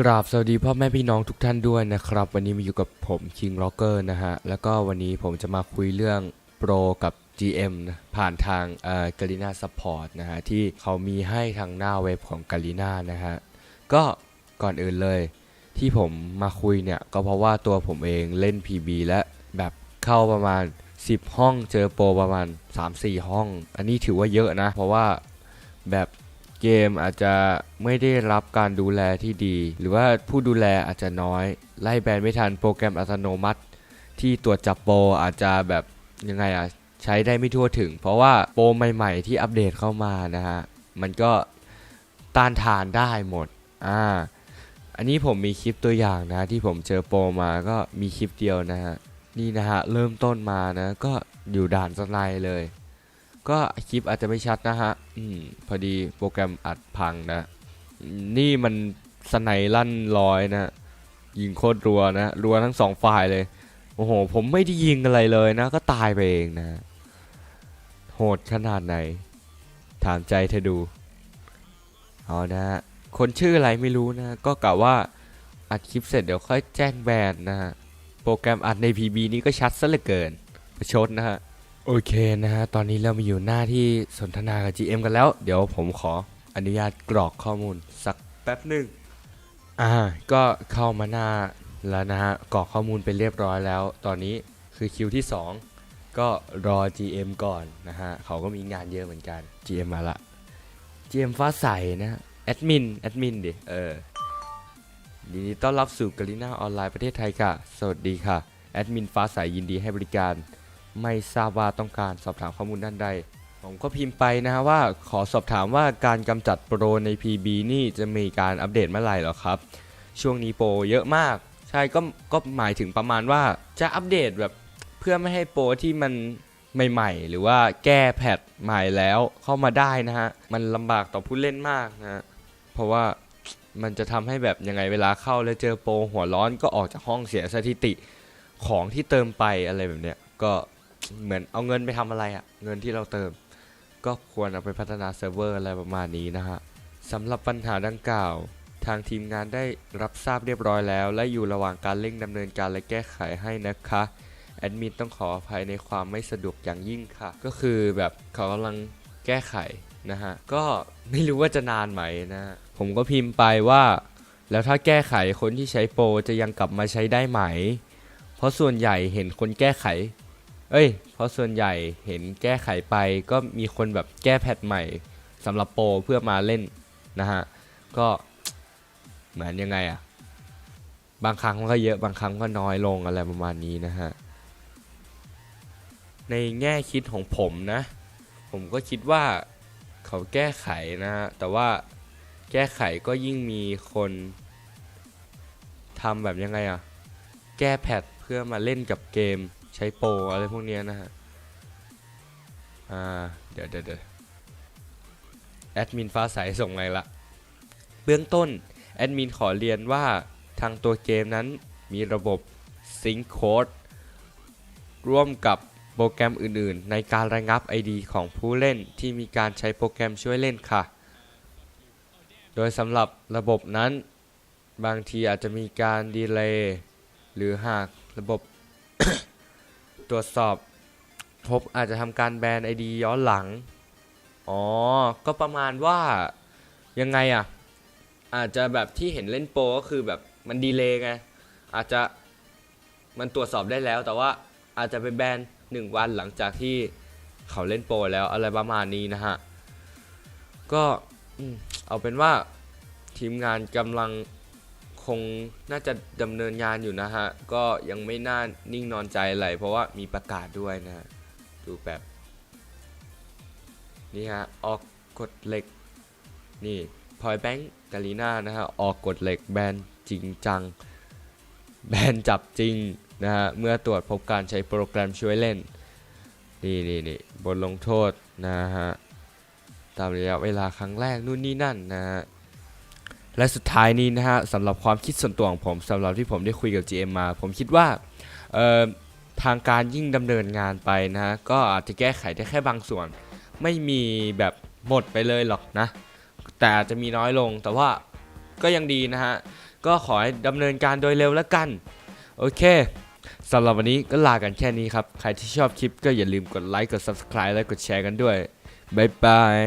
กราบสวัสดีพ่อแม่พี่น้องทุกท่านด้วยนะครับ วันนี้มาอยู่กับผมคิงล็อกเกอร์นะฮะ แล้วก็วันนี้ผมจะมาคุยเรื่องโปรกับ GM นะผ่านทางเอ่อกาลิน่าซัพพอร์ตนะฮะ ที่เขามีให้ทางหน้าเว็บของกาลิน่านะฮะ ก็ก่อนอื่นเลย ที่ผมมาคุยเนี่ย ก็เพราะว่าตัวผมเองเล่น PB และแบบเข้าประมาณ 10 ห้องเจอโปรประมาณ 3-4 ห้อง อันนี้ถือว่าเยอะนะ เพราะว่าแบบ เกมอาจจะไม่ได้รับการดูแลที่ดี หรือว่าผู้ดูแลอาจจะน้อย ไล่แบนไม่ทันโปรแกรมอัตโนมัติ ที่ตรวจจับโปรอาจจะแบบยังไงอะใช้ได้ไม่ทั่วถึง เพราะว่าโปรใหม่ๆ ที่อัปเดตเข้ามานะฮะ มันก็ต้านทานได้หมดอ่าอันนี้ผมมีคลิปตัวอย่างนะ ที่ผมเจอโปรมาก็มีคลิปเดียวนะฮะนี่นะฮะเริ่มต้นมานะก็อยู่ด่านสไนด์เลย ก็คลิปอาจจะไม่ชัดนะฮะอืมพอดีโปรแกรมอัดพังนะ นี่มันสไนลั่นร้อยนะยิงโคตรรัวนะรัวทั้งสองฝ่ายเลย โอ้โห ผมไม่ได้ยิงอะไรเลยนะ ก็ตายไปเองนะ โหดขนาดไหน ถามใจเธอดู เอานะฮะคนชื่ออะไรไม่รู้นะ ก็กะว่าอัดคลิปเสร็จเดี๋ยวค่อยแจ้งแบนนะฮะ โปรแกรมอัดใน PB นี้ก็ชัดซะเหลือเกิน ประชดนะฮะ โอเคนะฮะ ตอนนี้เรามาอยู่หน้าที่สนทนากับ GM กันแล้ว เดี๋ยวผมขออนุญาตกรอกข้อมูลสักแป๊บหนึ่งอ่า ก็เข้ามาหน้าแล้วนะฮะ กรอกข้อมูลไปเรียบร้อยแล้ว ตอนนี้คือคิวที่ 2 ก็รอ GM ก่อนนะฮะ เขาก็มีงานเยอะเหมือนกัน GM มาละ GM ฟ้าใสนะแอดมิน แอดมินดิ เออยินดีต้อนรับสู่กาลิน่าออนไลน์ประเทศไทยค่ะ สวัสดีค่ะ แอดมินฟ้าใสยินดีให้บริการ ไม่ทราบว่าต้องการสอบถามข้อมูลด้านใด ผมก็พิมพ์ไปนะฮะว่าขอสอบถามว่าการกำจัดโปรใน PB นี่จะมีการอัปเดตเมื่อไหร่หรอครับ ช่วงนี้โปรเยอะมาก ใช่ก็ก็หมายถึงประมาณว่าจะอัปเดตแบบเพื่อไม่ให้โปรที่มันใหม่ๆ หรือว่าแก้แพทใหม่แล้วเข้ามาได้นะฮะ มันลำบากต่อผู้เล่นมากนะฮะ เพราะว่ามันจะทำให้แบบยังไงเวลาเข้าแล้วเจอโปรหัวร้อนก็ออกจากห้องเสียสถิติของที่เติมไปอะไรแบบเนี้ยก็ เหมือนเอาเงินไปทำอะไรอะเงินที่เราเติม ก็ควรเอาไปพัฒนาเซิร์ฟเวอร์อะไรประมาณนี้นะฮะสำหรับปัญหาดังกล่าว ทางทีมงานได้รับทราบเรียบร้อยแล้ว และอยู่ระหว่างการเร่งดำเนินการและแก้ไขให้นะคะแอดมินต้องขออภัยในความไม่สะดวกอย่างยิ่งค่ะ ก็คือแบบเขากำลังแก้ไขนะฮะ ก็ไม่รู้ว่าจะนานไหมนะ ผมก็พิมพ์ไปว่า แล้วถ้าแก้ไขคนที่ใช้โปรจะยังกลับมาใช้ได้ไหม เพราะส่วนใหญ่เห็นคนแก้ไข เอ้ย เพราะส่วนใหญ่เห็นแก้ไขไปก็มีคนแบบแก้แพทใหม่สำหรับโปรเพื่อมาเล่นนะฮะ ก็เหมือนยังไงอะบางครั้งมันก็เยอะบางครั้งก็น้อยลงอะไรประมาณนี้นะฮะ ในแง่คิดของผมนะ ผมก็คิดว่าเขาแก้ไขนะฮะ แต่ว่าแก้ไขก็ยิ่งมีคนทำแบบยังไงอะแก้แพทเพื่อมาเล่นกับเกม ใช้โปรอะไรพวกเนี้ยนะฮะ อ่าเดี๋ยวเดี๋ยวเดี๋ยวแอดมินฟ้าใสส่งไงละ เบื้องต้น แอดมินขอเรียนว่าทางตัวเกมนั้นมีระบบ Sync Code ร่วมกับโปรแกรมอื่นๆ ในการระงับ ID ของผู้เล่นที่มีการใช้โปรแกรมช่วยเล่นค่ะ โดยสำหรับระบบนั้น บางทีอาจจะมีการดีเลย์หรือหากระบบ ตรวจสอบ พบอาจจะทำการแบน ID ย้อนหลัง อ๋อ ก็ประมาณว่ายังไงอะ อาจจะแบบที่เห็นเล่นโปรก็คือแบบมันดีเลย์ไง อาจจะมันตรวจสอบได้แล้ว แต่ว่าอาจจะไปแบนหนึ่งวันหลังจากที่เขาเล่นโปรแล้วอะไรประมาณนี้นะฮะ ก็เอาเป็นว่าทีมงานกำลัง คงน่าจะดำเนินงานอยู่นะฮะ ก็ยังไม่น่านิ่งนอนใจอะไรเพราะว่ามีประกาศด้วยนะฮะดูแบบ นี่ฮะ ออกกฎเหล็ก นี่พอยแบงก์กาลีนานะฮะ ออกกฎเหล็กแบนจริงจัง แบนจับจริงนะฮะ เมื่อตรวจพบการใช้โปรแกรมช่วยเล่น นี่นี่นี่บทลงโทษนะฮะ ตามระยะเวลาครั้งแรกนู่นนี่นั่นนะฮะ และสุดท้ายนี้นะฮะสำหรับความคิดส่วนตัวของผมสำหรับที่ผมได้คุยกับ GM มา ผมคิดว่าทางการยิ่งดำเนินงานไปนะฮะก็อาจจะแก้ไขได้แค่บางส่วน ไม่มีแบบหมดไปเลยหรอกนะ แต่อาจจะมีน้อยลงแต่ว่าก็ยังดีนะฮะ ก็ขอให้ดำเนินการโดยเร็วแล้วกัน โอเคสำหรับวันนี้ก็ลากันแค่นี้ครับ ใครที่ชอบคลิปก็อย่าลืมกดไลค์กด Subscribe และกดแชร์กันด้วย บ๊ายบาย